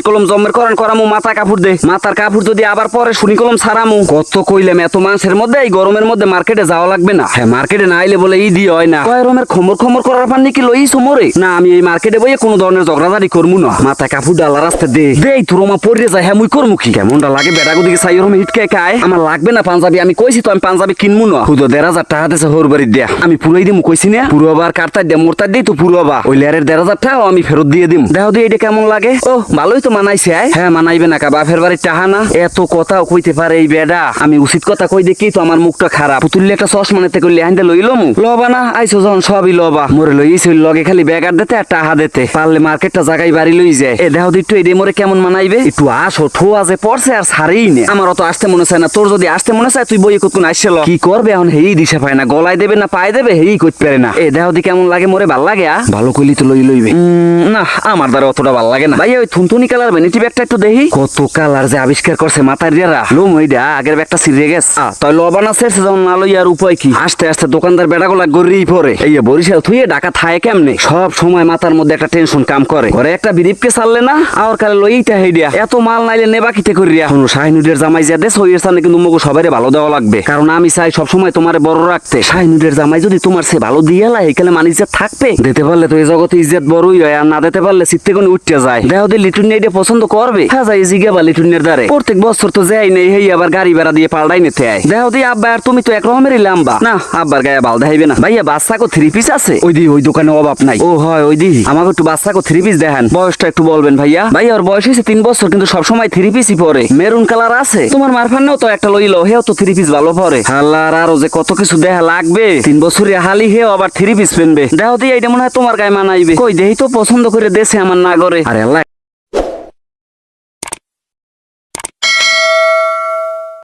কলম জমের করেন করামু, মাথা কাপড় দে। মাথার কাপড় যদি আবার পরে শুনি কলম ছাড়ামু। কত কইলাম, এত মানুষের মধ্যে, এই গরমের মধ্যে মার্কেটে যাওয়া লাগবে না। হ্যাঁ মার্কেটে না আইলে বলে ইদি হয় না। কয় রমের খমর খমর করার পান নাকি লই সমরে না, আমি এই মার্কেটে বইয়ে কোনো ধরনের ঝগড়াঝাড়ি করমু না। মাথা কাপড় ডালা রাস্তা দে। দেই তোর মা পড়ে যায় হ্যাঁ মুই করমু কি? কেমনটা লাগে বেড়া দিকে সাই ওরম হিটকে খায় আমার লাগবে না পাঞ্জাবি, আমি কইছি তো আমি পাঞ্জাবি কিনমু না। খুদ দেড় হাজার টাকা দিছে হোর বাড়ি দিয়া। আমি পুরাই দিমু, কইছি না? পুরো আবার কাটতার দিয়া, মোরতার দিই তো পুরো আবার। ওই লেয়ারের দেড় হাজার টাকা আমি ফেরত দিয়ে দিম। দেখো দিয়ে এটা কেমন লাগে? ও ভালোই তো মানাইছে। হ্যাঁ মানাইবে না কা বাপের বাড়ি টাহা না। এত কথা কইতে পারে এই বেডা। আমি উচিত কথা কই দেখি তো আমার মুখটা খারাপ। পুতুল্লি একটা চশমা নিতে কইলে হাইন্দে লইলো মু লবা না আইসো যখন সবই লবা। মোরে লইছে লগে খালি ব্যাগার দিতে আর টাহা দিতে। পারলে মার্কেটটা জায়গায় বাড়ি লই যায়। এ দেখো একটু এডে মোরে কেমন মানাইবে? একটু আসো ঠোয়া যে পড়ছে আর সারেই নে। আমার অত আসতে মনে চায় না। তোর যদি আসতে মনে চায় তুই বই কোন আসছে ল। কি করবে এখন? হেই দিশা পায় না। গলায় দেবে না পায় দেবে হেই করতে পারে না। এ দেহ দি কেমন লাগে মোরে ভালো লাগে আ? ভালো কইলি তো লই লইবে। না আমার দ্বারা অতটা ভালো লাগে না। ভাই ওই থুনথুনি কালার ব্যাগটা একটু দেখি। কত কালার যে আবিষ্কার করছে মাথার লোম আগের ব্যাগটা সিরিয়ে গেছে। তাই না উপায় কি? আস্তে আস্তে দোকানদার বেড়াগুলা পড়ে। এই বরিশাল থুয়ে থায় কেমনে? সব সময় মাথার মধ্যে একটা টেনশন কাম করে। ঘরে একটা চাললে না? আর কালে এত মাল নাইলে নেবা কিতে করিয়া? কোনো জামাই যা দেশ সামনে কিন্তু মগু সবাই ভালো দেওয়া লাগবে। কারণ আমি চাই সবসময় তোমার বড় রাখতে। শাহিনুডের জামাই যদি তোমার সে ভালো দিয়ে লাই, এখানে মানিজ্জাত থাকবে? দিতে পারলে তো এই জগতে ইজ্জত বড়ই হয়, আর না দিতে পারলে চিত্তে কোনো উঠতে যায়। লিটুন এটা পছন্দ করবে? হ্যাঁ যাই, জিগে বা লিটুনের দ্বারে। প্রত্যেক বছর তো যাই নেই, হেই আবার গাড়ি ভাড়া দিয়ে পাল্টাই নিতে আয়। দেহ দিয়ে আব্বা, আর তুমি তো এক রকমেরই লাম্বা। না, আব্বার গায়ে বাল দেখাইবে না। ভাইয়া বাচ্চাকে থ্রি পিস আছে? ওই দি, ওই দোকানে অভাব নাই। ও হয়, ওই দি। আমাকে একটু বাচ্চাকে থ্রি পিস দেখান। বয়সটা একটু বলবেন ভাইয়া। ভাইয়া, ওর বয়স হয়েছে তিন বছর, কিন্তু সবসময় থ্রি পিসই পরে। মেরুন কালার আছে। তোমার মারফানেও তো একটা লইলো, হেও তো থ্রি পিস ভালো পরে। হাল্লার আরও যে কত কিছু দেখা লাগবে। তিন বছরে হালি হেও আবার থ্রি পিস পেনবে দেহ দিয়ে এটা মনে হয় তোমার গায়ে মানাইবে। কই, দেহি তো পছন্দ করে দেশে আমার না করে আরে আল্লাহ